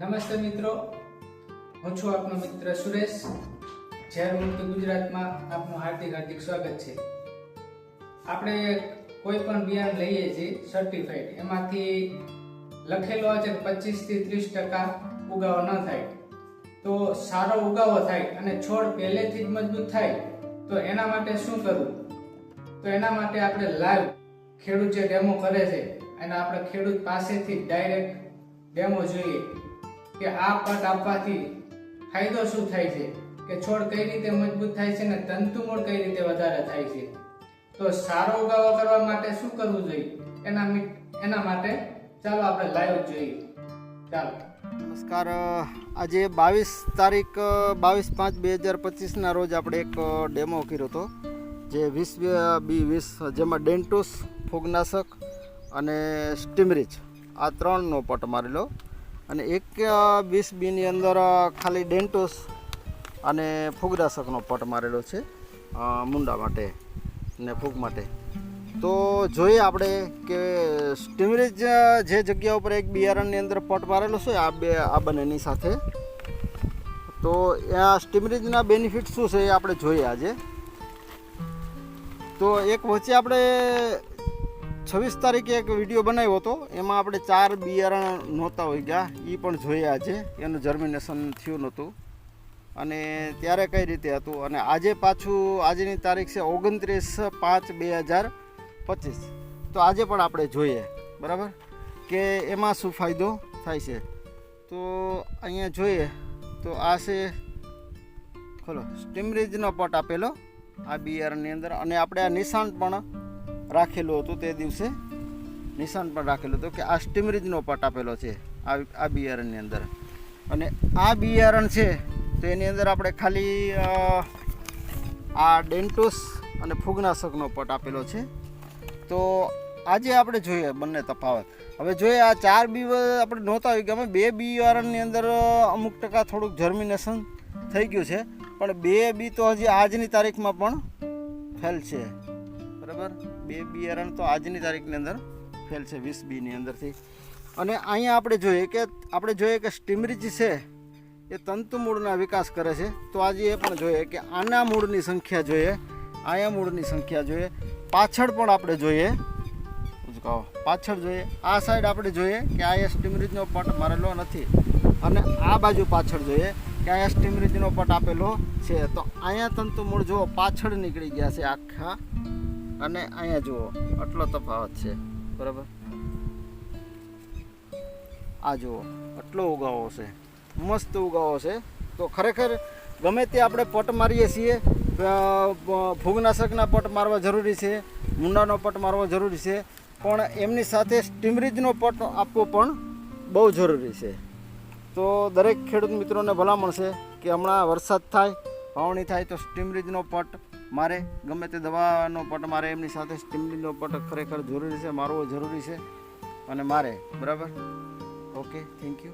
નમસ્તે મિત્રો. હું છું આપનો મિત્ર સુરેશ. ઝેર મુક્ત ગુજરાતમાં આપનું હાર્દિક હાર્દિક સ્વાગત છે. આપણે કોઈ પણ બિયારણ લઈએ છીએ સર્ટિફાઈડ એમાંથી લખેલો છે પચીસથી ત્રીસ ટકા ઉગાવો ન થાય. તો સારો ઉગાવો થાય અને છોડ પહેલેથી જ મજબૂત થાય, તો એના માટે શું કરવું? તો એના માટે આપણે લાઈવ ખેડૂત જે ડેમો કરે છે અને આપણે ખેડૂત પાસેથી ડાયરેક્ટ ડેમો જોઈએ. કે આ પટ આપવાથી ફાયદો શું થાય છે? કે છોડ કઈ રીતે મજબૂત થાય છે ને તંતુ મૂળ કઈ રીતે વધારે થાય છે? તો સારો ઉગાવો કરવા માટે શું કરવું જોઈએ? એના એના માટે ચાલો આપણે લાઈવ જોઈએ. ચાલો. નમસ્કાર આજે બાવીસ તારીખ બાવીસ પાંચ બે હજાર પચીસના રોજ આપણે એક ડેમો કર્યો હતો, જે વીસ બી, વીસ, જેમાં ડેન્ટોસ, ફૂગનાશક અને સ્ટીમરીચ, આ ત્રણનો પટ મારેલો. અને એક વીસ બીની અંદર ખાલી ડેન્ટોસ અને ફૂગદાશકનો પટ મારેલો છે મુંડા માટે ને ફૂગ માટે. તો જોઈએ આપણે કે સ્ટીમરેજ જે જગ્યા ઉપર એક બિયારણની અંદર પટ મારેલો છે, આ બે, આ બંનેની સાથે. તો આ સ્ટીમરેજના બેનિફિટ શું છે એ આપણે જોઈએ આજે. તો એક વચ્ચે આપણે છવ્વીસ તારીખે એક વીડિયો બનાવ્યો હતો. એમાં આપણે ચાર બિયારણ નહોતા હોય ગયા એ પણ જોઈએ આજે. એનું જર્મિનેશન થયું નહોતું. અને ત્યારે કઈ રીતે હતું? અને આજે પાછું, આજની તારીખ છે ઓગણત્રીસ પાંચ બે હજાર પચીસ. તો આજે પણ આપણે જોઈએ. બરાબર? કે એમાં શું ફાયદો થાય છે? તો અહીંયા જોઈએ. તો આ છે, ખોલો, સ્ટીમરીજનો પટ આપેલો, આ બિયારણની અંદર. અને આપણે આ નિશાન પણ રાખેલું હતું તે દિવસે. નિશાન પણ રાખેલું હતું કે આ સ્ટીમરીજનો પટ આપેલો છે આ બિયારણની અંદર. અને આ બિયારણ છે તો એની અંદર આપણે ખાલી આ ડેન્ટોસ અને ફૂગનાશકનો પટ આપેલો છે. તો આજે આપણે જોઈએ બંને તફાવત. હવે જોઈએ આ ચાર બી આપણે નહોતા આવી કે અમે બે બિયારણની અંદર અમુક ટકા થોડુંક જર્મિનેશન થઈ ગયું છે. પણ બે બી તો હજી આજની તારીખમાં પણ ફેલ છે. બરાબર? બે બિયારણ તો આજની તારીખની અંદર ફેલ છે, વીસ બીની અંદરથી. અને અહીંયા આપણે જોઈએ કે, આપણે જોઈએ કે સ્ટીમરીજ છે, એ તંતુ મૂળના વિકાસ કરે છે. તો આજે એ પણ જોઈએ કે આના મૂળની સંખ્યા જોઈએ, આયા મૂળની સંખ્યા જોઈએ. પાછળ પણ આપણે જોઈએ, ઉચકાવો. પાછળ જોઈએ. આ સાઈડ આપણે જોઈએ કે આ સ્ટીમરીજનો પટ મારેલો નથી. અને આ બાજુ પાછળ જોઈએ કે અહીંયા સ્ટીમરીજનો પટ આપેલો છે. તો અહીંયા તંતુ મૂળ જુઓ, પાછળ નીકળી ગયા છે આખા અને અહીંયા જુઓ, આટલો તફાવત છે. બરાબર? આ જુઓ, આટલો ઉગાવો છે. મસ્ત ઉગાવો છે. તો ખરેખર ગમે તે આપણે પટ મારીએ છીએ ફૂગનાશકના પટ મારવા જરૂરી છે, મુંડાનો પટ મારવો જરૂરી છે, પણ એમની સાથે સ્ટીમરીજનો પટ આપવો પણ બહુ જરૂરી છે. તો દરેક ખેડૂત મિત્રોને ભલામણ છે કે હમણાં વરસાદ થાય, વાવણી થાય, તો સ્ટીમરીજનો પટ મારે ગમે તે દવાનો પટ, મારે એમની સાથે સ્ટીમલીનો પટ ખરેખર જરૂરી છે, મારવો જરૂરી છે અને મારે, બરાબર? Okay thank you